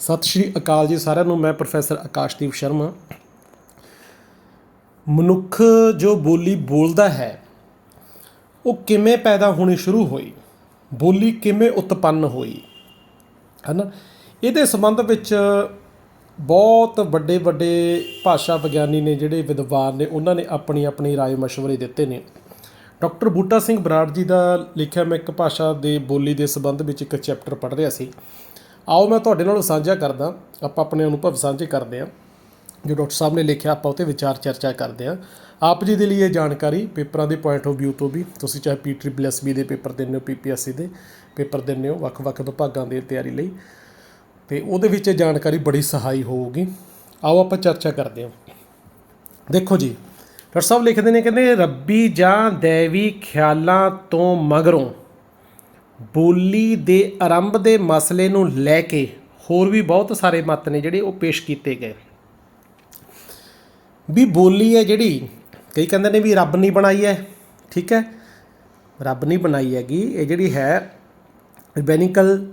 ਸਤਿ ਸ਼੍ਰੀ ਅਕਾਲ ਜੀ ਸਾਰਿਆਂ ਨੂੰ, ਮੈਂ ਪ੍ਰੋਫੈਸਰ ਆਕਾਸ਼ਦੀਪ ਸ਼ਰਮਾ। ਮਨੁੱਖ ਜੋ ਬੋਲੀ ਬੋਲਦਾ ਹੈ, ਉਹ ਕਿਵੇਂ ਪੈਦਾ ਹੋਣੀ ਸ਼ੁਰੂ ਹੋਈ? ਬੋਲੀ ਕਿਵੇਂ ਉਤਪੰਨ ਹੋਈ? ਹਨਾ? ਇਹਦੇ ਸੰਬੰਧ ਵਿੱਚ ਬਹੁਤ ਵੱਡੇ ਵੱਡੇ ਭਾਸ਼ਾ ਵਿਗਿਆਨੀ ਨੇ ਜਿਹੜੇ ਵਿਦਵਾਨ ਨੇ, ਉਹਨਾਂ ਨੇ ਆਪਣੀ ਆਪਣੀ ਰਾਏ ਮਸ਼ਵਰੇ ਦਿੱਤੇ ਨੇ। ਡਾਕਟਰ ਬੂਟਾ ਸਿੰਘ ਬਰਾੜ ਜੀ ਦਾ ਲਿਖਿਆ ਮੈਂ ਇੱਕ ਭਾਸ਼ਾ ਦੇ ਬੋਲੀ ਦੇ ਸੰਬੰਧ ਵਿੱਚ ਇੱਕ ਚੈਪਟਰ ਪੜ੍ਹ ਰਿਹਾ ਸੀ। ਆਓ ਮੈਂ ਤੁਹਾਡੇ ਨਾਲ ਸਾਂਝਾ ਕਰਦਾ, ਆਪਾਂ ਆਪਣੇ ਅਨੁਭਵ ਸਾਂਝੇ ਕਰਦੇ ਹਾਂ। ਜੋ ਡਾਕਟਰ ਸਾਹਿਬ ਨੇ ਲਿਖਿਆ, ਆਪਾਂ ਉਤੇ ਵਿਚਾਰ ਚਰਚਾ ਕਰਦੇ ਹਾਂ। ਆਪ ਜੀ ਦੇ ਲਈ ਇਹ ਜਾਣਕਾਰੀ ਪੇਪਰਾਂ ਦੇ ਪੁਆਇੰਟ ਆਫ View ਤੋਂ ਵੀ, ਤੁਸੀਂ ਚਾਹੇ ਪੀ ਟ੍ਰਿਪਲ ਦੇ ਪੇਪਰ ਦਿੰਦੇ ਹੋ ਪੀਪੀਐਸਸੀ ਦੇ ਪੇਪਰ ਦਿੰਦੇ ਹੋ, ਵੱਖ-ਵੱਖ ਵਿਭਾਗਾਂ ਦੀ ਤਿਆਰੀ ਲਈ। ਤੇ ਉਹਦੇ ਵਿੱਚ ਇਹ ਜਾਣਕਾਰੀ ਬੜੀ ਸਹਾਈ ਹੋਊਗੀ। ਆਓ ਆਪਾਂ ਚਰਚਾ ਕਰਦੇ ਹਾਂ। ਦੇਖੋ ਜੀ, ਡਾਕਟਰ ਸਾਹਿਬ ਲਿਖਦੇ ਨੇ, ਕਹਿੰਦੇ, ਰੱਬੀ ਜਾਂ ਦੇਵੀ ਖਿਆਲਾਂ ਤੋਂ ਮਗਰੋਂ ਬੋਲੀ ਦੇ ਆਰੰਭ ਦੇ ਮਸਲੇ ਨੂੰ ਲੈ ਕੇ ਹੋਰ ਵੀ ਬਹੁਤ ਸਾਰੇ ਮਤ ਨੇ ਜਿਹੜੇ ਉਹ ਪੇਸ਼ ਕੀਤੇ ਗਏ। ਵੀ ਬੋਲੀ ਹੈ ਜਿਹੜੀ, ਕਈ ਕਹਿੰਦੇ ਨੇ ਵੀ ਰੱਬ ਨਹੀਂ ਬਣਾਈ ਹੈ, ਠੀਕ ਹੈ? ਰੱਬ ਨਹੀਂ ਬਣਾਈ ਹੈਗੀ, ਇਹ ਜਿਹੜੀ ਹੈ ਰਿਬੈਨਿਕਲ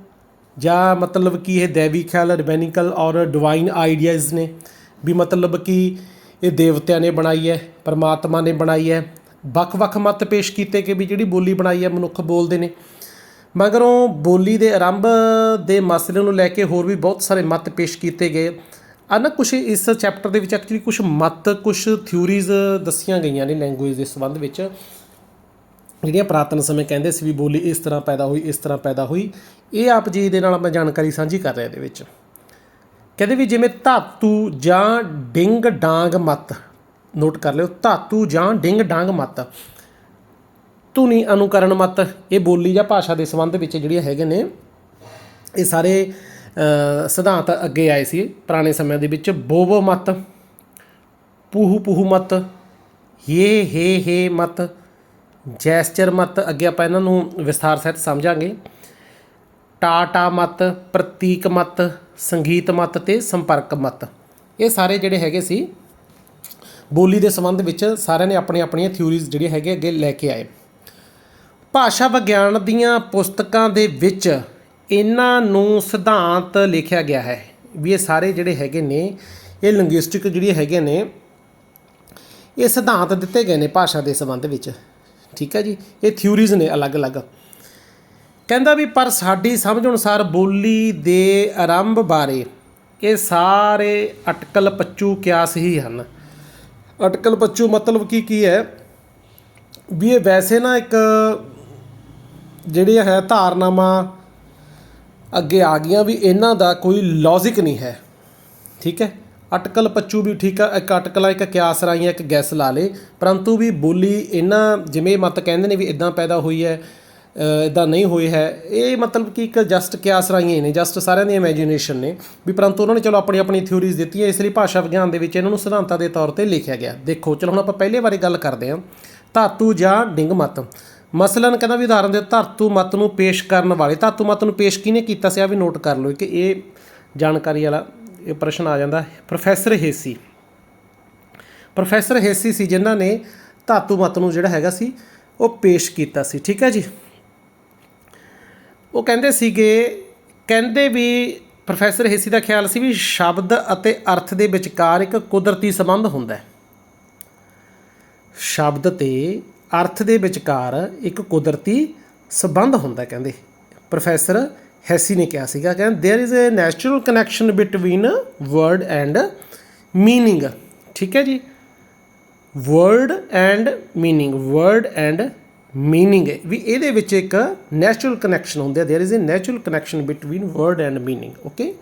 ਜਾਂ ਮਤਲਬ ਕਿ ਇਹ ਦੇਵੀ ਖਿਆਲ ਰਿਬੈਨਿਕਲ ਔਰ ਡਿਵਾਈਨ ਆਈਡੀਆਜ਼ ਨੇ, ਵੀ ਮਤਲਬ ਕਿ ਇਹ ਦੇਵਤਿਆਂ ਨੇ ਬਣਾਈ ਹੈ, ਪਰਮਾਤਮਾ ਨੇ ਬਣਾਈ ਹੈ, ਵੱਖ-ਵੱਖ ਮਤ ਪੇਸ਼ ਕੀਤੇ ਕਿ ਵੀ ਜਿਹੜੀ ਬੋਲੀ ਬਣਾਈ ਹੈ ਮਨੁੱਖ ਬੋਲਦੇ ਨੇ। ਮਗਰੋਂ ਬੋਲੀ ਦੇ ਆਰੰਭ ਦੇ ਮਸਲੇ ਨੂੰ ਲੈ ਕੇ ਹੋਰ ਵੀ ਬਹੁਤ ਸਾਰੇ ਮਤ ਪੇਸ਼ ਕੀਤੇ ਗਏ। ਆ ਨਾ ਕੁਝ ਇਸ ਚੈਪਟਰ ਦੇ ਵਿੱਚ ਐਕਚੁਅਲੀ ਕੁਝ ਮਤ ਕੁਝ ਥਿਊਰੀਜ਼ ਦੱਸੀਆਂ ਗਈਆਂ ਨੇ ਲੈਂਗੁਏਜ ਦੇ ਸੰਬੰਧ ਵਿੱਚ। ਜਿਹੜੀਆਂ ਪ੍ਰਾਤਨ ਸਮੇਂ ਕਹਿੰਦੇ ਸੀ ਵੀ ਬੋਲੀ ਇਸ ਤਰ੍ਹਾਂ ਪੈਦਾ ਹੋਈ, ਇਸ ਤਰ੍ਹਾਂ ਪੈਦਾ ਹੋਈ। ਇਹ ਆਪ ਜੀ ਦੇ ਨਾਲ ਮੈਂ ਜਾਣਕਾਰੀ ਸਾਂਝੀ ਕਰ ਰਿਹਾ ਇਹਦੇ ਵਿੱਚ। ਕਹਿੰਦੇ ਵੀ ਜਿਵੇਂ ਧਾਤੂ ਜਾਂ ਡਿੰਗ ਡਾਂਗ ਮਤ ਨੋਟ ਕਰ ਲਿਓ, ਧਾਤੂ ਜਾਂ ਡਿੰਗ ਡਾਂਗ ਮਤ। ਧੁਨੀ ਅਨੁਕਰਨ ਮਤ। ਇਹ ਬੋਲੀ ਜਾਂ ਭਾਸ਼ਾ ਦੇ ਸੰਬੰਧ ਵਿੱਚ ਜਿਹੜੀਆਂ ਹੈਗੇ ਨੇ, ਇਹ ਸਾਰੇ ਸਿਧਾਂਤ ਅੱਗੇ ਆਏ ਸੀ ਪੁਰਾਣੇ ਸਮਿਆਂ ਦੇ ਵਿੱਚ। ਬੋਬੋ ਮਤ, ਪੂਹੂ ਪੂਹੂ ਮਤ ਯੇ ਹੇ ਹੇ ਮਤ, ਜੈਸਚਰ ਮਤ। ਅੱਗੇ ਆਪਾਂ ਇਹਨਾਂ ਨੂੰ ਵਿਸਥਾਰ ਸਹਿਤ ਸਮਝਾਂਗੇ। ਟਾਟਾ ਮਤ, ਪ੍ਰਤੀਕ ਮਤ, ਸੰਗੀਤ ਮਤ ਤੇ ਸੰਪਰਕ ਮਤ। ਇਹ ਸਾਰੇ ਜਿਹੜੇ ਹੈਗੇ ਸੀ, ਬੋਲੀ ਦੇ ਸੰਬੰਧ ਵਿੱਚ ਸਾਰਿਆਂ ਨੇ ਆਪਣੀਆਂ ਆਪਣੀਆਂ ਥਿਊਰੀਜ਼ ਜਿਹੜੀਆਂ ਹੈਗੇ ਅੱਗੇ ਲੈ ਕੇ ਆਏ। ਭਾਸ਼ਾ ਵਿਗਿਆਨ ਦੀਆਂ ਪੁਸਤਕਾਂ ਦੇ ਵਿੱਚ ਇਹਨਾਂ ਨੂੰ ਸਿਧਾਂਤ ਲਿਖਿਆ ਗਿਆ ਹੈ ਵੀ ਇਹ ਸਾਰੇ ਜਿਹੜੇ ਹੈਗੇ ਨੇ, ਇਹ ਲਿੰਗੁਇਸਟਿਕ ਜਿਹੜੀ ਹੈਗੇ ਨੇ, ਇਹ ਸਿਧਾਂਤ ਦਿੱਤੇ ਗਏ ਨੇ ਭਾਸ਼ਾ ਦੇ ਸੰਬੰਧ ਵਿੱਚ। ਠੀਕ ਹੈ ਜੀ? ਇਹ ਥਿਊਰੀਜ਼ ਨੇ ਅਲੱਗ-ਅਲੱਗ। ਕਹਿੰਦਾ ਵੀ ਪਰ ਸਾਡੀ ਸਮਝ ਅਨੁਸਾਰ ਬੋਲੀ ਦੇ ਆਰੰਭ ਬਾਰੇ ਇਹ ਸਾਰੇ ਅਟਕਲ ਪੱਚੂ ਕਿਆਸ ਹੀ ਹਨ। ਅਟਕਲ ਪੱਚੂ ਮਤਲਬ ਕੀ ਕੀ ਹੈ? ਵੀ ਇਹ ਵੈਸੇ ਨਾ ਇੱਕ ਜਿਹੜੀਆਂ ਹੈ ਧਾਰਨਾਵਾਂ ਅੱਗੇ ਆ ਗਈਆਂ ਵੀ ਇਹਨਾਂ ਦਾ ਕੋਈ ਲੌਜੀਕ ਨਹੀਂ ਹੈ। ਠੀਕ ਹੈ? ਅਟਕਲ ਪੱਚੂ ਵੀ ਠੀਕ ਆ, ਇੱਕ ਅਟਕਲਾ, ਇੱਕ ਕਿਆਸ ਰਾਈਆਂ ਇੱਕ ਗੈਸ ਲਾ ਲੇ, ਪਰੰਤੂ ਵੀ ਬੋਲੀ ਇਹਨਾਂ ਜਿਵੇਂ ਮਤ ਕਹਿੰਦੇ ਨੇ ਵੀ ਇਦਾਂ ਪੈਦਾ ਹੋਈ ਹੈ ਇਦਾਂ ਨਹੀਂ ਹੋਈ ਹੈ, ਇਹ ਮਤਲਬ ਕਿ ਇੱਕ ਜਸਟ ਕਿਆਸ ਰਾਈਆਂ ਨੇ ਜਸਟ ਸਾਰਿਆਂ ਦੀ ਇਮੇਜਿਨੇਸ਼ਨ ਨੇ, ਵੀ ਪਰੰਤੂ ਉਹਨਾਂ ਨੇ ਚਲੋ ਆਪਣੀ ਆਪਣੀ ਥਿਊਰੀਜ਼ ਦਿੱਤੀਆਂ, ਇਸ ਲਈ ਭਾਸ਼ਾ ਵਿਗਿਆਨ ਦੇ ਵਿੱਚ ਇਹਨਾਂ ਨੂੰ ਸਿਧਾਂਤਾਂ ਦੇ ਤੌਰ ਤੇ ਲਿਖਿਆ ਗਿਆ। ਦੇਖੋ, ਚਲੋ ਹੁਣ ਆਪਾਂ ਪਹਿਲੇ ਬਾਰੇ ਗੱਲ ਕਰਦੇ ਹਾਂ। ਧਾਤੂ ਜਾਂ ਡਿੰਗ ਮਤ। ਮਸਲਨ ਕਹਿੰਦਾ ਵੀ ਉਦਾਹਰਨ ਦੇ ਧਾਤੂ ਮਤ ਨੂੰ ਪੇਸ਼ ਕਰਨ ਵਾਲੇ, ਧਾਤੂ ਮਤ ਨੂੰ ਪੇਸ਼ ਕਿਹਨੇ ਕੀਤਾ ਸੀ? ਆ ਵੀ ਨੋਟ ਕਰ ਲਓ ਕਿ ਇਹ ਜਾਣਕਾਰੀ ਵਾਲਾ, ਇਹ ਪ੍ਰਸ਼ਨ ਆ ਜਾਂਦਾ। ਪ੍ਰੋਫੈਸਰ ਹੇਸੀ। ਪ੍ਰੋਫੈਸਰ ਹੇਸੀ ਸੀ ਜਿਨ੍ਹਾਂ ਨੇ ਧਾਤੂ ਮਤ ਨੂੰ ਜਿਹੜਾ ਹੈਗਾ ਸੀ, ਉਹ ਪੇਸ਼ ਕੀਤਾ ਸੀ। ਠੀਕ ਹੈ ਜੀ? ਉਹ ਕਹਿੰਦੇ ਸੀਗੇ, ਕਹਿੰਦੇ ਵੀ ਪ੍ਰੋਫੈਸਰ ਹੇਸੀ ਦਾ ਖਿਆਲ ਸੀ ਵੀ ਸ਼ਬਦ ਅਤੇ ਅਰਥ ਦੇ ਵਿਚਕਾਰ ਇੱਕ ਕੁਦਰਤੀ ਸੰਬੰਧ ਹੁੰਦਾ ਹੈ। ਸ਼ਬਦ ਤੇ ਅਰਥ ਦੇ ਵਿਚਕਾਰ ਇੱਕ ਕੁਦਰਤੀ ਸੰਬੰਧ ਹੁੰਦਾ ਹੈ ਕਹਿੰਦੇ ਪ੍ਰੋਫੈਸਰ ਹੈਸੀ ਨੇ ਕਿਹਾ ਸੀਗਾ ਕਹਿੰਦੇ there is a natural connection between word and meaning ਠੀਕ ਹੈ ਜੀ word and meaning word and meaning ਵੀ ਇਹਦੇ ਵਿੱਚ ਇੱਕ ਨੈਚੁਰਲ ਕਨੈਕਸ਼ਨ ਹੁੰਦਾ there is a natural connection between word and meaning okay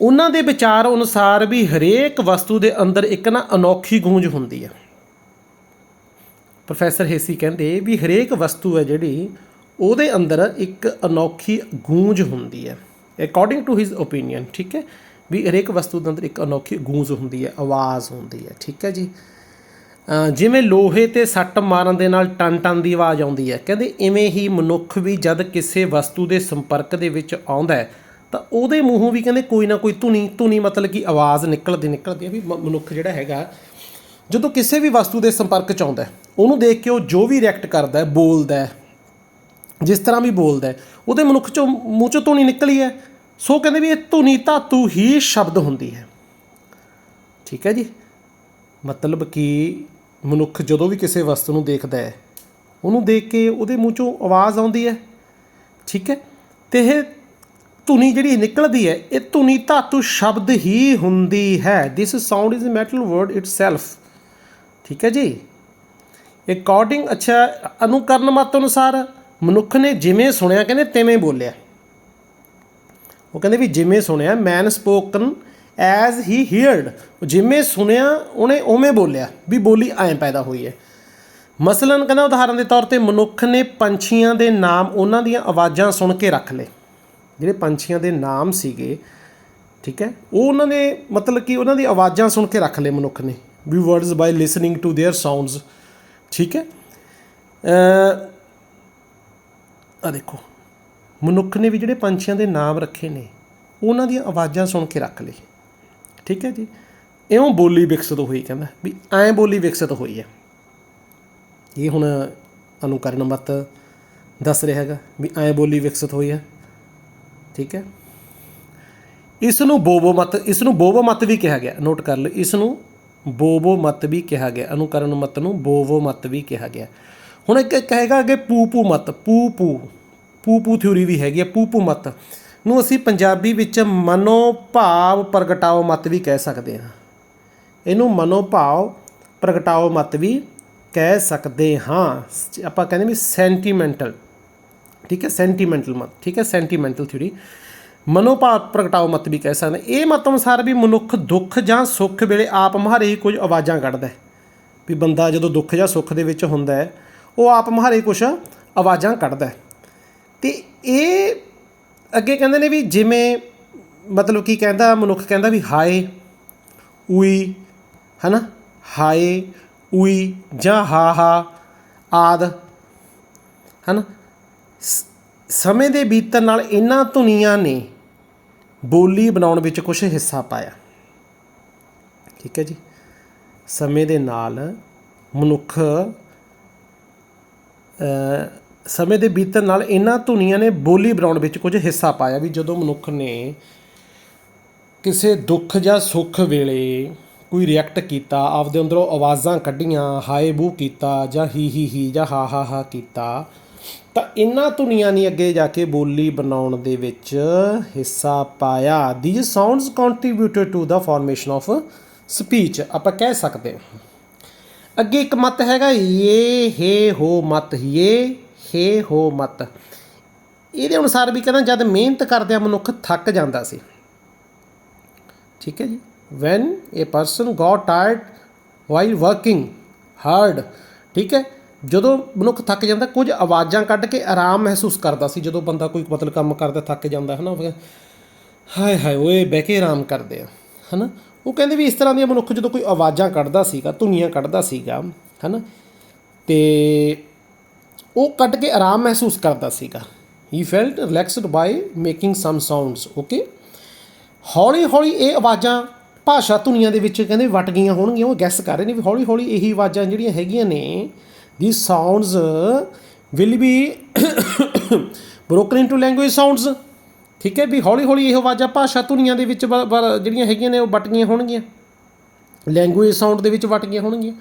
ਉਹਨਾਂ ਦੇ ਵਿਚਾਰ ਅਨੁਸਾਰ ਵੀ ਹਰੇਕ ਵਸਤੂ ਦੇ ਅੰਦਰ ਇੱਕ ਨਾ ਅਨੋਖੀ ਗੂੰਜ ਹੁੰਦੀ ਹੈ ਪ੍ਰੋਫੈਸਰ ਹੇਸੀ ਕਹਿੰਦੇ ਵੀ ਹਰੇਕ ਵਸਤੂ ਹੈ ਜਿਹੜੀ, ਉਹਦੇ ਅੰਦਰ ਇੱਕ ਅਨੋਖੀ ਗੂੰਜ ਹੁੰਦੀ ਹੈ। ਅਕੋਰਡਿੰਗ ਟੂ ਹਿਸ ਓਪੀਨੀਅਨ ਠੀਕ ਹੈ? ਵੀ ਹਰੇਕ ਵਸਤੂ ਦੇ ਅੰਦਰ ਇੱਕ ਅਨੋਖੀ ਗੂੰਜ ਹੁੰਦੀ ਹੈ, ਆਵਾਜ਼ ਹੁੰਦੀ ਹੈ, ਠੀਕ ਹੈ ਜੀ? ਜਿਵੇਂ ਲੋਹੇ ਤੇ ਸੱਟ ਮਾਰਨ ਦੇ ਨਾਲ ਟਨ ਟਨ ਦੀ ਆਵਾਜ਼ ਆਉਂਦੀ ਹੈ, ਕਹਿੰਦੇ ਇਵੇਂ ਹੀ ਮਨੁੱਖ ਵੀ ਜਦ ਕਿਸੇ ਵਸਤੂ ਦੇ ਸੰਪਰਕ ਦੇ ਵਿੱਚ ਆਉਂਦਾ ਹੈ, ਤਾਂ ਉਹਦੇ ਮੂੰਹੋਂ ਵੀ ਕਹਿੰਦੇ ਕੋਈ ਨਾ ਕੋਈ ਧੁਨੀ ਧੁਨੀ ਮਤਲਬ ਕਿ ਆਵਾਜ਼ ਨਿਕਲਦੀ ਨਿਕਲਦੀ ਹੈ ਵੀ ਮਨੁੱਖ ਜਿਹੜਾ ਹੈਗਾ, ਜਦੋਂ ਕਿਸੇ ਵੀ ਵਸਤੂ ਦੇ ਸੰਪਰਕ ਚ ਆਉਂਦਾ ਉਹਨੂੰ ਦੇਖ ਕੇ ਉਹ ਜੋ ਵੀ ਰਿਐਕਟ ਕਰਦਾ ਹੈ, ਬੋਲਦਾ ਹੈ, ਜਿਸ ਤਰ੍ਹਾਂ ਵੀ ਬੋਲਦਾ ਹੈ, ਉਹਦੇ ਮਨੁੱਖ ਚੋਂ ਮੂੰਹ ਚੋਂ ਧੁਨੀ ਨਿਕਲੀ ਹੈ। ਸੋ ਕਹਿੰਦੇ ਵੀ ਇਹ ਧੁਨੀ ਧਾਤੂ ਹੀ ਸ਼ਬਦ ਹੁੰਦੀ ਹੈ। ਠੀਕ ਹੈ ਜੀ? ਮਤਲਬ ਕਿ ਮਨੁੱਖ ਜਦੋਂ ਵੀ ਕਿਸੇ ਵਸਤੂ ਨੂੰ ਦੇਖਦਾ ਹੈ, ਉਹਨੂੰ ਦੇਖ ਕੇ ਉਹਦੇ ਮੂੰਹ ਚੋਂ ਆਵਾਜ਼ ਆਉਂਦੀ ਹੈ। ਠੀਕ ਹੈ? ਤੇ ਇਹ ਧੁਨੀ ਜਿਹੜੀ ਨਿਕਲਦੀ ਹੈ, ਇਹ ਧੁਨੀ ਧਾਤੂ ਸ਼ਬਦ ਹੀ ਹੁੰਦੀ ਹੈ। This sound is a metal word itself ਠੀਕ ਹੈ ਜੀ? ਅਕੋਰਡਿੰਗ ਅੱਛਾ ਅਨੁਕਰਨ ਮਤ ਅਨੁਸਾਰ ਮਨੁੱਖ ਨੇ ਜਿਵੇਂ ਸੁਣਿਆ ਕਹਿੰਦੇ ਤਿਵੇਂ ਬੋਲਿਆ ਉਹ ਕਹਿੰਦੇ ਵੀ ਜਿਵੇਂ ਸੁਣਿਆ ਮੈਨ ਸਪੋਕਨ ਐਜ਼ ਹੀ ਹੀਅਰਡ ਜਿਵੇਂ ਸੁਣਿਆ ਉਹਨੇ ਉਵੇਂ ਬੋਲਿਆ ਵੀ ਬੋਲੀ ਐਂ ਪੈਦਾ ਹੋਈ ਹੈ ਮਸਲਨ ਕਹਿੰਦਾ ਉਦਾਹਰਨ ਦੇ ਤੌਰ ਤੇ ਮਨੁੱਖ ਨੇ ਪੰਛੀਆਂ ਦੇ ਨਾਮ ਉਹਨਾਂ ਦੀਆਂ ਆਵਾਜ਼ਾਂ ਸੁਣ ਕੇ ਰੱਖ ਲਏ ਜਿਹੜੇ ਪੰਛੀਆਂ ਦੇ ਨਾਮ ਸੀਗੇ ਠੀਕ ਹੈ ਉਹ ਉਹਨਾਂ ਨੇ ਮਤਲਬ ਕਿ ਉਹਨਾਂ ਦੀ ਆਵਾਜ਼ਾਂ ਸੁਣ ਕੇ ਰੱਖ ਲਏ ਮਨੁੱਖ ਨੇ ਵੀ words by listening to their sounds ਠੀਕ ਹੈ? ਆ ਦੇਖੋ। ਮਨੁੱਖ ਨੇ ਵੀ ਜਿਹੜੇ ਪੰਛੀਆਂ ਦੇ ਨਾਮ ਰੱਖੇ ਨੇ, ਉਹਨਾਂ ਦੀਆਂ ਆਵਾਜ਼ਾਂ ਸੁਣ ਕੇ ਰੱਖ ਲਈ ਠੀਕ ਹੈ ਜੀ? ਇਉਂ ਬੋਲੀ ਵਿਕਸਿਤ ਹੋਈ, ਕਹਿੰਦਾ, ਵੀ ਐਂ ਬੋਲੀ ਵਿਕਸਿਤ ਹੋਈ ਹੈ। ਇਹ ਹੁਣ ਅਨੁਕਰਨ ਮਤ ਦੱਸ ਰਿਹਾ ਹੈਗਾ, ਵੀ ਐਂ ਬੋਲੀ ਵਿਕਸਿਤ ਹੋਈ ਹੈ। ਠੀਕ ਹੈ? ਇਸ ਨੂੰ ਬੋਬੋ ਮਤ, ਇਸ ਨੂੰ ਬੋਬੋ ਮਤ ਵੀ ਕਿਹਾ ਗਿਆ। ਨੋਟ ਕਰ ਲਓ, ਇਸ ਨੂੰ ਬੋਬੋ ਮਤ ਵੀ ਕਿਹਾ ਗਿਆ, ਅਨੁਕਰਨ ਮਤ ਨੂੰ ਬੋਵੋ ਮਤ ਵੀ ਕਿਹਾ ਗਿਆ। ਹੁਣ ਇੱਕ ਕਹੇਗਾ ਕਿ ਪੂ ਪੂ ਮਤ ਪੂਪੂ ਪੂਪੂ ਥਿਊਰੀ ਵੀ ਹੈਗੀ ਹੈ ਪੂਪੂ ਮਤ ਨੂੰ ਅਸੀਂ ਪੰਜਾਬੀ ਵਿੱਚ ਮਨੋਭਾਵ ਪ੍ਰਗਟਾਓ ਮਤ ਵੀ ਕਹਿ ਸਕਦੇ ਹਾਂ। ਇਹਨੂੰ ਮਨੋਭਾਵ ਪ੍ਰਗਟਾਓ ਮਤ ਵੀ ਕਹਿ ਸਕਦੇ ਹਾਂ। ਆਪਾਂ ਕਹਿੰਦੇ ਵੀ ਸੈਂਟੀਮੈਂਟਲ ਠੀਕ ਹੈ ਸੈਂਟੀਮੈਂਟਲ ਮਤ, ਠੀਕ ਹੈ ਸੈਂਟੀਮੈਂਟਲ ਥਿਊਰੀ ਮਨੋਭਾਵ ਪ੍ਰਗਟਾਓ ਮਤ ਵੀ ਕਹਿ ਸਕਦੇ। ਇਹ ਮਤ ਅਨੁਸਾਰ ਵੀ ਮਨੁੱਖ ਦੁੱਖ ਜਾਂ ਸੁੱਖ ਵੇਲੇ ਆਪ ਮੁਹਾਰੇ ਹੀ ਕੁਝ ਆਵਾਜ਼ਾਂ ਕੱਢਦਾ ਹੈ। ਵੀ ਬੰਦਾ ਜਦੋਂ ਦੁੱਖ ਜਾਂ ਸੁੱਖ ਦੇ ਵਿੱਚ ਹੁੰਦਾ ਹੈ, ਉਹ ਆਪ ਮੁਹਾਰੇ ਕੁਝ ਆਵਾਜ਼ਾਂ ਕੱਢਦਾ ਹੈ। ਤੇ ਇਹ ਅੱਗੇ ਕਹਿੰਦੇ ਨੇ ਵੀ ਜਿਵੇਂ ਮਤਲਬ ਕੀ ਕਹਿੰਦਾ, ਮਨੁੱਖ ਕਹਿੰਦਾ ਵੀ ਹਾਏ, ਉਈ, ਹਨਾ? ਹਾਏ, ਉਈ ਜਾਂ ਹਾ ਹਾ, ਆਦ, ਹਨਾ? ਸ- ਸਮੇਂ ਦੇ ਬੀਤਣ ਨਾਲ ਇਹਨਾਂ ਧੁਨੀਆਂ ਨੇ ਬੋਲੀ ਬਣਾਉਣ ਵਿੱਚ ਕੁਝ ਹਿੱਸਾ ਪਾਇਆ। ਠੀਕ ਹੈ ਜੀ। ਸਮੇਂ ਦੇ ਨਾਲ ਮਨੁੱਖ ਸਮੇਂ ਦੇ ਬੀਤਣ ਨਾਲ ਇਹਨਾਂ ਧੁਨੀਆਂ ਨੇ ਬੋਲੀ ਬਣਾਉਣ ਵਿੱਚ ਕੁਝ ਹਿੱਸਾ ਪਾਇਆ ਵੀ ਜਦੋਂ ਮਨੁੱਖ ਨੇ ਕਿਸੇ ਦੁੱਖ ਜਾਂ ਸੁੱਖ ਵੇਲੇ ਕੋਈ ਰਿਐਕਟ ਕੀਤਾ, ਆਪਦੇ ਅੰਦਰੋਂ ਆਵਾਜ਼ਾਂ ਕੱਢੀਆਂ ਹਾਏ ਬੂ ਕੀਤਾ ਜਾਂ ਹੀ ਹੀ ਹੀ ਜਾਂ ਹਾ ਹਾ ਹਾ ਕੀਤਾ ਤਾਂ ਇਹਨਾਂ ਧੁਨੀਆਂ ਨੇ ਅੱਗੇ ਜਾ ਕੇ ਬੋਲੀ ਬਣਾਉਣ ਦੇ ਵਿੱਚ ਹਿੱਸਾ ਪਾਇਆ। These sounds contributed to the formation of speech ਆਪਾਂ ਕਹਿ ਸਕਦੇ ਹਾਂ। ਅੱਗੇ ਇੱਕ ਮਤ ਹੈਗਾ, ਯੇ, ਹੇ, ਹੋ, ਮਤ। ਯੇ, ਹੇ, ਹੋ, ਮਤ। ਇਹਦੇ ਅਨੁਸਾਰ ਵੀ ਕਹਿੰਦਾ, ਜਦ ਮਿਹਨਤ ਕਰਦਿਆਂ ਮਨੁੱਖ ਥੱਕ ਜਾਂਦਾ ਸੀ। ਠੀਕ ਹੈ ਜੀ? When a person got tired while working hard ਠੀਕ ਹੈ? ਜਦੋਂ ਮਨੁੱਖ ਥੱਕ ਜਾਂਦਾ, ਕੁਝ ਆਵਾਜ਼ਾਂ ਕੱਢ ਕੇ ਆਰਾਮ ਮਹਿਸੂਸ ਕਰਦਾ ਸੀ, ਜਦੋਂ ਬੰਦਾ ਕੋਈ ਮਤਲਬ ਕੰਮ ਕਰਦਾ, ਥੱਕ ਜਾਂਦਾ ਹੈ ਨਾ ਫਿਰ ਹਾਏ ਹਾਏ, ਓਏ, ਬਹਿ ਕੇ ਆਰਾਮ ਕਰਦੇ ਆ ਹਨਾ। ਉਹ ਕਹਿੰਦੇ ਵੀ ਇਸ ਤਰ੍ਹਾਂ ਦੀਆਂ ਮਨੁੱਖ ਜਦੋਂ ਕੋਈ ਆਵਾਜ਼ਾਂ ਕੱਢਦਾ ਸੀਗਾ, ਧੁਨੀਆਂ ਕੱਢਦਾ ਸੀਗਾ, ਹਨਾ, ਤੇ ਉਹ ਕੱਢ ਕੇ ਆਰਾਮ ਮਹਿਸੂਸ ਕਰਦਾ ਸੀਗਾ। He felt relaxed by making some sounds okay ਹੌਲੀ ਹੌਲੀ ਇਹ ਆਵਾਜ਼ਾਂ ਭਾਸ਼ਾ ਧੁਨੀਆਂ ਦੇ ਵਿੱਚ ਕਹਿੰਦੇ ਵਟ ਗਈਆਂ ਹੋਣਗੀਆਂ, ਉਹ ਗੈਸ ਕਰ ਰਹੇ ਨੇ ਵੀ ਹੌਲੀ ਹੌਲੀ ਇਹੀ ਆਵਾਜ਼ਾਂ ਜਿਹੜੀਆਂ ਹੈਗੀਆਂ ਨੇ the sounds will be broken into language sounds ਠੀਕ ਹੈ ਵੀ ਹੌਲੀ ਹੌਲੀ ਇਹ ਆਵਾਜ਼ਾਂ ਭਾਸ਼ਾ ਧੁਨੀਆਂ ਦੇ ਵਿੱਚ ਬ- ਬ- ਜਿਹੜੀਆਂ ਹੈਗੀਆਂ ਨੇ ਉਹ ਵਟ ਗਈਆਂ ਹੋਣਗੀਆਂ। ਲੈਂਗੁਏਜ ਸਾਊਂਡ ਦੇ ਵਿੱਚ ਵਟ ਗਈਆਂ ਹੋਣਗੀਆਂ।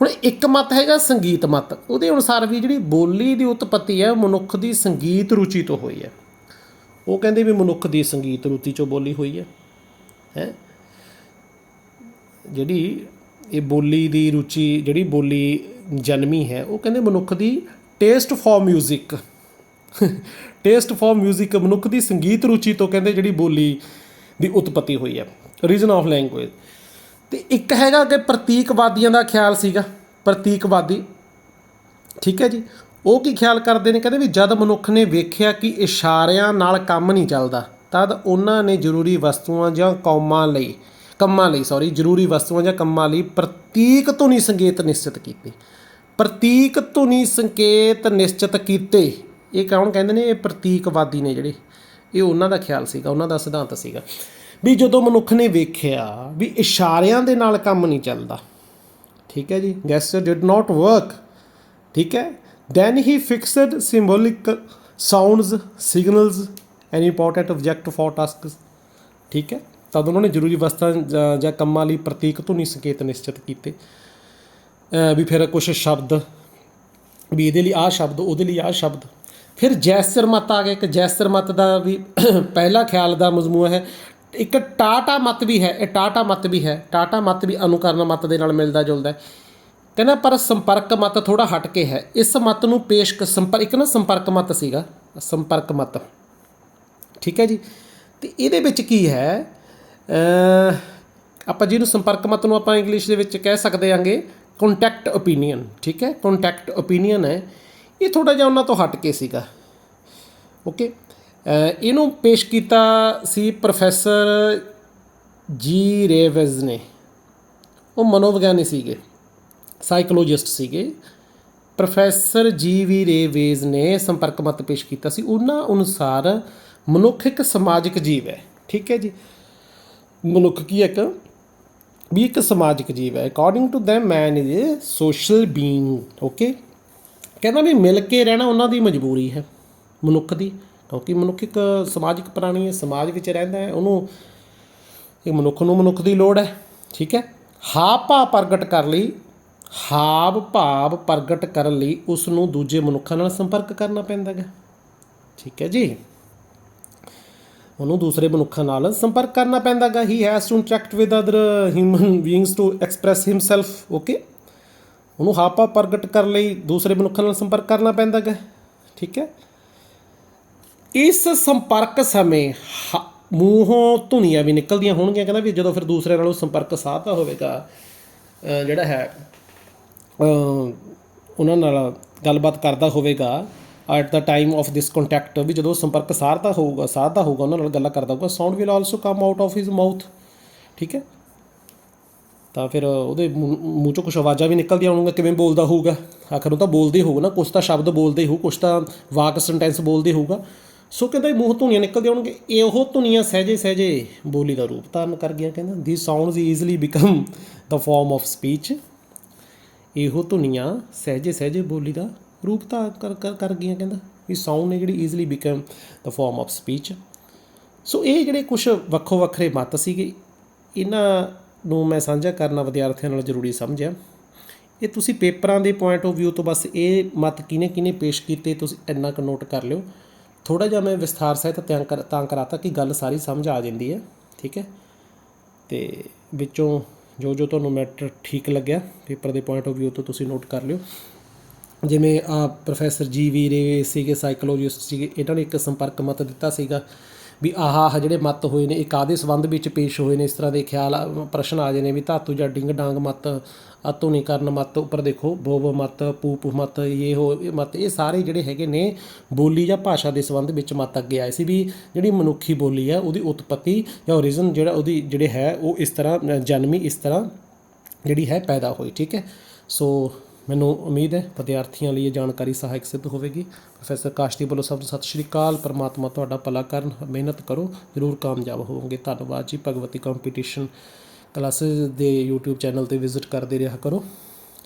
ਹੁਣ ਇੱਕ ਮਤ ਹੈਗਾ ਸੰਗੀਤ ਮਤ। ਉਹਦੇ ਅਨੁਸਾਰ ਵੀ ਜਿਹੜੀ ਬੋਲੀ ਦੀ ਉਤਪਤੀ ਹੈ ਉਹ ਮਨੁੱਖ ਦੀ ਸੰਗੀਤ ਰੁਚੀ ਤੋਂ ਹੋਈ ਹੈ। ਉਹ ਕਹਿੰਦੇ ਵੀ ਮਨੁੱਖ ਦੀ ਸੰਗੀਤ ਰੁਚੀ ਚੋਂ ਬੋਲੀ ਹੋਈ ਹੈ। ਹੈ? ਜਿਹੜੀ ਇਹ ਬੋਲੀ ਦੀ ਰੁਚੀ ਜਿਹੜੀ ਬੋਲੀ ਜਨਮੀ ਹੈ, ਉਹ ਕਹਿੰਦੇ ਮਨੁੱਖ ਦੀ ਟੇਸਟ ਫॉर 뮤직 ਟੇਸਟ ਫॉर 뮤직 ਮਨੁੱਖ ਦੀ ਸੰਗੀਤ ਰੁਚੀ ਤੋਂ ਕਹਿੰਦੇ ਜਿਹੜੀ ਬੋਲੀ ਦੀ ਉਤਪਤੀ ਹੋਈ ਹੈ ਰੀਜਨ ਆਫ ਲੈਂਗੁਏਜ ਤੇ ਇੱਕ ਹੈਗਾ ਕਿ ਪ੍ਰਤੀਕਵਾਦੀਆਂ ਦਾ ਖਿਆਲ ਸੀਗਾ, ਪ੍ਰਤੀਕਵਾਦੀ। ਠੀਕ ਹੈ ਜੀ? ਉਹ ਕੀ ਖਿਆਲ ਕਰਦੇ ਨੇ? ਕਹਿੰਦੇ ਵੀ ਜਦ ਮਨੁੱਖ ਨੇ ਵੇਖਿਆ ਕਿ ਇਸ਼ਾਰਿਆਂ ਨਾਲ ਕੰਮ ਨਹੀਂ ਚੱਲਦਾ, ਤਦ ਉਹਨਾਂ ਨੇ ਜ਼ਰੂਰੀ ਵਸਤੂਆਂ ਜਾਂ ਕੌਮਾਂ ਲਈ ਕੰਮਾਂ ਲਈ ਸੌਰੀ ਜ਼ਰੂਰੀ ਵਸਤੂਆਂ ਜਾਂ ਕੰਮਾਂ ਲਈ ਪ੍ਰਤੀਕ ਧੁਨੀ ਸੰਕੇਤ ਨਿਸ਼ਚਿਤ ਕੀਤੇ। ਪ੍ਰਤੀਕ ਧੁਨੀ ਸੰਕੇਤ ਨਿਸ਼ਚਿਤ ਕੀਤੇ। ਇਹ ਕੌਣ ਕਹਿੰਦੇ ਨੇ? ਇਹ ਪ੍ਰਤੀਕਵਾਦੀ ਨੇ ਜਿਹੜੇ। ਇਹ ਉਹਨਾਂ ਦਾ ਖਿਆਲ ਸੀਗਾ, ਉਹਨਾਂ ਦਾ ਸਿਧਾਂਤ ਸੀਗਾ। ਵੀ ਜਦੋਂ ਮਨੁੱਖ ਨੇ ਵੇਖਿਆ ਵੀ ਇਸ਼ਾਰਿਆਂ ਦੇ ਨਾਲ ਕੰਮ ਨਹੀਂ ਚੱਲਦਾ, ਠੀਕ ਹੈ ਜੀ ਗੈਸਟਰ ਡਿਡ ਨਾਟ ਵਰਕ ਠੀਕ ਹੈ then he fixed symbolic sounds signals any important object for tasks ਠੀਕ ਹੈ। ਤਦ ਉਹਨਾਂ ਨੇ ਜ਼ਰੂਰੀ ਵਸਤਾਂ ਜਾਂ- ਕੰਮਾਂ ਲਈ ਪ੍ਰਤੀਕ ਧੁਨੀ ਸੰਕੇਤ ਨਿਸ਼ਚਿਤ ਕੀਤੇ। ਵੀ ਫਿਰ ਕੁਝ ਸ਼ਬਦ, ਵੀ ਇਹਦੇ ਲਈ ਆਹ ਸ਼ਬਦ, ਉਹਦੇ ਲਈ ਆਹ ਸ਼ਬਦ। ਫਿਰ ਜੈਸਰ ਮਤ ਆ ਗਿਆ ਇੱਕ ਜੈਸਰ ਮਤ ਦਾ ਵੀ ਪਹਿਲਾ ਖਿਆਲ ਦਾ ਮਜਮੂਆ ਹੈ। ਇੱਕ ਟਾਟਾ ਮਤ ਵੀ ਹੈ। ਇਹ ਟਾਟਾ ਮਤ ਵੀ ਹੈ। ਟਾਟਾ ਮਤ ਵੀ ਅਨੁਕਰਨ ਮਤ ਦੇ ਨਾਲ ਮਿਲਦਾ ਜੁਲਦਾ ਹੈ। ਕਹਿੰਦਾ, ਪਰ ਸੰਪਰਕ ਮਤ ਥੋੜਾ ਹਟ ਕੇ ਹੈ। ਇਸ ਮਤ ਨੂੰ ਪੇਸ਼ ਕ- ਸੰਪਰਕ ਇੱਕ ਨਾ ਸੰਪਰਕ ਮਤ ਸੀਗਾ। ਸੰਪਰਕ ਮਤ। ਠੀਕ ਹੈ ਜੀ? ਤੇ ਇਹਦੇ ਵਿੱਚ ਕੀ ਹੈ? ਆਪਾਂ ਜਿਹਨੂੰ ਸੰਪਰਕ ਮਤ ਨੂੰ ਆਪਾਂ ਇੰਗਲਿਸ਼ ਦੇ ਵਿੱਚ ਕਹਿ ਸਕਦੇ ਹਾਂਗੇ ਕੰਟੈਕਟ ਓਪੀਨੀਅਨ ਠੀਕ ਹੈ? ਕੰਟੈਕਟ ਓਪੀਨੀਅਨ ਹੈ। ਇਹ ਥੋੜਾ ਜਿਹਾ ਉਹਨਾਂ ਤੋਂ ਹਟ ਕੇ ਸੀਗਾ। ਓਕੇ ਇਹਨੂੰ ਪੇਸ਼ ਕੀਤਾ ਸੀ ਪ੍ਰੋਫੈਸਰ ਜੀ ਰੇਵਜ਼ ਨੇ। ਉਹ ਮਨੋਵਿਗਿਆਨੀ ਸੀਗੇ। ਸਾਈਕੋਲੋਜਿਸਟ ਸੀਗੇ। ਪ੍ਰੋਫੈਸਰ ਜੀ ਵੀ ਰੇਵੇਜ਼ ਨੇ ਸੰਪਰਕ ਮਤ ਪੇਸ਼ ਕੀਤਾ ਸੀ। ਉਹਨਾਂ ਅਨੁਸਾਰ ਮਨੁੱਖ ਇੱਕ ਸਮਾਜਿਕ ਜੀਵ ਹੈ। ਠੀਕ ਹੈ ਜੀ? ਮਨੁੱਖ ਕੀ ਹੈ ਇੱਕ? ਵੀ ਇੱਕ ਸਮਾਜਿਕ ਜੀਵ ਹੈ। According to them man is a social being okay ਕਹਿੰਦਾ ਵੀ ਮਿਲ ਕੇ ਰਹਿਣਾ ਉਹਨਾਂ ਦੀ ਮਜਬੂਰੀ ਹੈ, ਮਨੁੱਖ ਦੀ। ਕਿਉਂਕਿ ਮਨੁੱਖ ਇੱਕ ਸਮਾਜਿਕ ਪ੍ਰਾਣੀ ਹੈ ਸਮਾਜ ਵਿੱਚ ਰਹਿੰਦਾ ਹੈ, ਉਹਨੂੰ ਇਹ ਮਨੁੱਖ ਨੂੰ ਮਨੁੱਖ ਦੀ ਲੋੜ ਹੈ, ਠੀਕ ਹੈ? ਹਾਵ ਭਾਵ ਪ੍ਰਗਟ ਕਰ ਲਈ ਹਾਵ ਭਾਵ ਪ੍ਰਗਟ ਕਰਨ ਲਈ ਉਸ ਨੂੰ ਦੂਜੇ ਮਨੁੱਖਾਂ ਨਾਲ ਸੰਪਰਕ ਕਰਨਾ ਪੈਂਦਾ ਹੈ ਠੀਕ ਹੈ ਜੀ? ਉਹਨੂੰ ਦੂਸਰੇ ਮਨੁੱਖਾਂ ਨਾਲ ਸੰਪਰਕ ਕਰਨਾ ਪੈਂਦਾ ਹੈ he has to interact with other human beings to express himself okay ਉਹਨੂੰ ਹਾਪਾ ਪ੍ਰਗਟ ਕਰਨ ਲਈ ਦੂਸਰੇ ਮਨੁੱਖਾਂ ਨਾਲ ਸੰਪਰਕ ਕਰਨਾ ਪੈਂਦਾ ਹੈ ਠੀਕ ਹੈ? ਇਸ ਸੰਪਰਕ ਸਮੇਂ ਹ- ਮੂੰਹੋਂ ਧੁਨੀਆਂ ਵੀ ਨਿਕਲਦੀਆਂ ਹੋਣਗੀਆਂ, ਕਹਿੰਦਾ ਵੀ ਜਦੋਂ ਫਿਰ ਦੂਸਰੇ ਨਾਲ ਉਹ ਸੰਪਰਕ ਸਾਧਦਾ ਹੋਵੇਗਾ। ਜਿਹੜਾ ਹੈ ਉਹਨਾਂ ਨਾਲ ਗੱਲਬਾਤ ਕਰਦਾ ਹੋਵੇਗਾ। At the time of this contact ਵੀ ਜਦੋਂ ਸੰਪਰਕ ਸਾਧਦਾ ਹੋਊਗਾ ਸਾਧਦਾ ਹੋਊਗਾ, ਉਹਨਾਂ ਨਾਲ ਗੱਲਾਂ ਕਰਦਾ ਹੋਊਗਾ। Sound will also come out of his mouth ਠੀਕ ਹੈ? ਤਾਂ ਫਿਰ ਉਹਦੇ ਮੂੰਹ ਚੋਂ ਕੁਝ ਆਵਾਜ਼ਾਂ ਵੀ ਨਿਕਲਦੀਆਂ ਹੋਣਗੀਆਂ, ਕਿਵੇਂ ਬੋਲਦਾ ਹੋਊਗਾ। ਆਖਰ ਉਹ ਤਾਂ ਬੋਲਦੇ ਹੋਊਗਾ ਨਾ, ਕੁਛ ਤਾਂ ਸ਼ਬਦ ਬੋਲਦੇ ਹੋਊ, ਕੁਛ ਤਾਂ ਵਾਕ ਸੈਂਟੈਂਸ ਬੋਲਦੇ ਹੋਊਗਾ। ਸੋ ਕਹਿੰਦਾ ਇਹ ਮੂੰਹ ਧੁਨੀਆਂ ਨਿਕਲਦੇ ਹੋਣਗੇ। ਇਹੋ ਧੁਨੀਆਂ ਸਹਿਜੇ ਸਹਿਜੇ ਬੋਲੀ ਦਾ ਰੂਪ ਧਾਰਨ ਕਰ ਗਿਆ ਕਹਿੰਦਾ। The sounds easily become the form of speech ਇਹੋ ਧੁਨੀਆਂ ਸਹਿਜੇ ਸਹਿਜੇ ਬੋਲੀ ਦਾ ਰੂਪ ਧਾਰਨ ਕਰ ਕਰ ਕਰ ਗਈਆਂ ਕਹਿੰਦਾ ਵੀ ਸਾਊਂਡ ਨੇ ਜਿਹੜੀ easily become the form of speech so ਇਹ ਜਿਹੜੇ ਕੁਝ ਵੱਖੋ ਵੱਖਰੇ ਮਤ ਸੀਗੇ, ਇਹਨਾਂ ਨੂੰ ਮੈਂ ਸਾਂਝਾ ਕਰਨਾ ਵਿਦਿਆਰਥੀਆਂ ਨਾਲ ਜ਼ਰੂਰੀ ਸਮਝਿਆ। ਇਹ ਤੁਸੀਂ ਪੇਪਰਾਂ ਦੇ ਪੁਆਇੰਟ ਆਫ View ਤੋਂ ਬਸ ਇਹ ਮਤ ਕਿਨੇ ਕਿਨੇ ਪੇਸ਼ ਕੀਤੇ, ਤੁਸੀਂ ਇੰਨਾ ਕੁ ਨੋਟ ਕਰ ਲਿਓ। ਥੋੜਾ ਜਿਹਾ ਮੈਂ ਵਿਸਥਾਰ ਸਹਿਤ ਤਾਂ ਕਰ, ਤਾਂ ਕਰਾਤਾ ਕਿ ਗੱਲ ਸਾਰੀ ਸਮਝ ਆ ਜਾਂਦੀ ਹੈ, ਠੀਕ ਹੈ? ਤੇ ਵਿੱਚੋਂ ਜੋ ਜੋ ਤੁਹਾਨੂੰ ਮੈਟਰ ਠੀਕ ਲੱਗਿਆ, ਪੇਪਰ ਦੇ ਪੁਆਇੰਟ ਆਫ View ਤੋਂ ਤੁਸੀਂ ਨੋਟ ਕਰ ਲਿਓ। ਜਿਵੇਂ ਆ ਪ੍ਰੋਫੈਸਰ ਜੀ ਵੀ ਰੇ ਸੀਗੇ ਸਾਈਕੋਲੋਜਿਸਟ ਸੀਗੇ, ਇਹਨਾਂ ਨੇ ਇੱਕ ਸੰਪਰਕ ਮਤ ਦਿੱਤਾ ਸੀਗਾ ਵੀ ਆਹ ਆਹ ਜਿਹੜੇ ਮਤ ਹੋਏ ਨੇ, ਇਹ ਕਾਦੇ ਸੰਬੰਧ ਵਿੱਚ ਪੇਸ਼ ਹੋਏ ਨੇ? ਇਸ ਤਰ੍ਹਾਂ ਦੇ ਖਿਆਲ, ਪ੍ਰਸ਼ਨ ਆ ਜਾਂਦੇ ਨੇ ਵੀ ਧਾਤੂ ਜਾਂ ਡਿੰਗ ਡਾਂਗ ਮਤ ਅਤੁਨੀਕਰਨ ਮਤ ਉੱਪਰ ਦੇਖੋ ਬੋਬ ਮਤ, ਪੂਪ ਮਤ ਇਹ ਹੋ, ਇਹ ਮਤ, ਇਹ ਸਾਰੇ ਜਿਹੜੇ ਹੈਗੇ ਨੇ ਬੋਲੀ ਜਾਂ ਭਾਸ਼ਾ ਦੇ ਸੰਬੰਧ ਵਿੱਚ ਮਤ ਅੱਗੇ ਆਏ ਸੀ ਵੀ ਜਿਹੜੀ ਮਨੁੱਖੀ ਬੋਲੀ ਹੈ ਉਹਦੀ ਉਤਪਤੀ ਜਾਂ ਓਰੀਜਨ ਜਿਹੜਾ ਉਹਦੀ ਜਿਹੜੇ ਹੈ, ਉਹ ਇਸ ਤਰ੍ਹਾਂ, ਜਨਮੀ ਇਸ ਤਰ੍ਹਾਂ ਜਿਹੜੀ ਹੈ ਪੈਦਾ ਹੋਈ, ਠੀਕ ਹੈ? ਸੋ ਮੈਨੂੰ ਉਮੀਦ ਹੈ ਵਿਦਿਆਰਥੀਆਂ ਲਈ ਇਹ ਜਾਣਕਾਰੀ ਸਹਾਇਕ ਸਿੱਧ ਹੋਵੇਗੀ। ਪ੍ਰੋਫੈਸਰ ਕਾਸ਼ਤੀ ਵੱਲੋਂ ਸਭ ਨੂੰ ਸਤਿ ਸ਼੍ਰੀ ਅਕਾਲ। ਪਰਮਾਤਮਾ ਤੁਹਾਡਾ ਭਲਾ ਕਰਨ, ਮਿਹਨਤ ਕਰੋ, ਜ਼ਰੂਰ ਕਾਮਯਾਬ ਹੋਵੋਗੇ। ਧੰਨਵਾਦ ਜੀ। ਭਗਵਤੀ ਕੰਪੀਟੀਸ਼ਨ ਕਲਾਸਿਸ ਦੇ YouTube ਚੈਨਲ ਤੇ ਵਿਜ਼ਿਟ ਕਰਦੇ ਰਿਹਾ ਕਰੋ।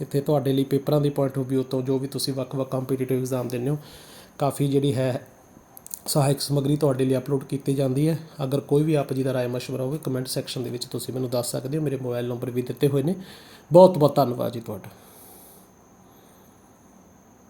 ਇੱਥੇ ਤੁਹਾਡੇ ਲਈ ਪੇਪਰਾਂ ਦੀ ਪੁਆਇੰਟ ਆਫ View ਤੋਂ ਜੋ ਵੀ ਤੁਸੀਂ ਵੱਖ-ਵੱਖ ਕੰਪੀਟੀਟਿਵ ਐਗਜ਼ਾਮ ਦਿੰਦੇ ਹੋ, ਕਾਫੀ ਜਿਹੜੀ ਹੈ ਸਹਾਇਕ ਸਮੱਗਰੀ ਤੁਹਾਡੇ ਲਈ ਅਪਲੋਡ ਕੀਤੀ ਜਾਂਦੀ ਹੈ। ਅਗਰ ਕੋਈ ਵੀ ਆਪ ਜੀ ਦਾ ਰਾਏ ਮਸ਼ਵਰਾ ਹੋਵੇ ਕਮੈਂਟ ਸੈਕਸ਼ਨ ਦੇ ਵਿੱਚ ਤੁਸੀਂ ਮੈਨੂੰ ਦੱਸ ਸਕਦੇ ਹੋ। ਮੇਰੇ ਮੋਬਾਈਲ ਨੰਬਰ ਵੀ ਦਿੱਤੇ ਹੋਏ ਨੇ। ਬਹੁਤ ਬਹੁਤ ਧੰਨਵਾਦ ਜੀ ਤੁਹਾਡਾ।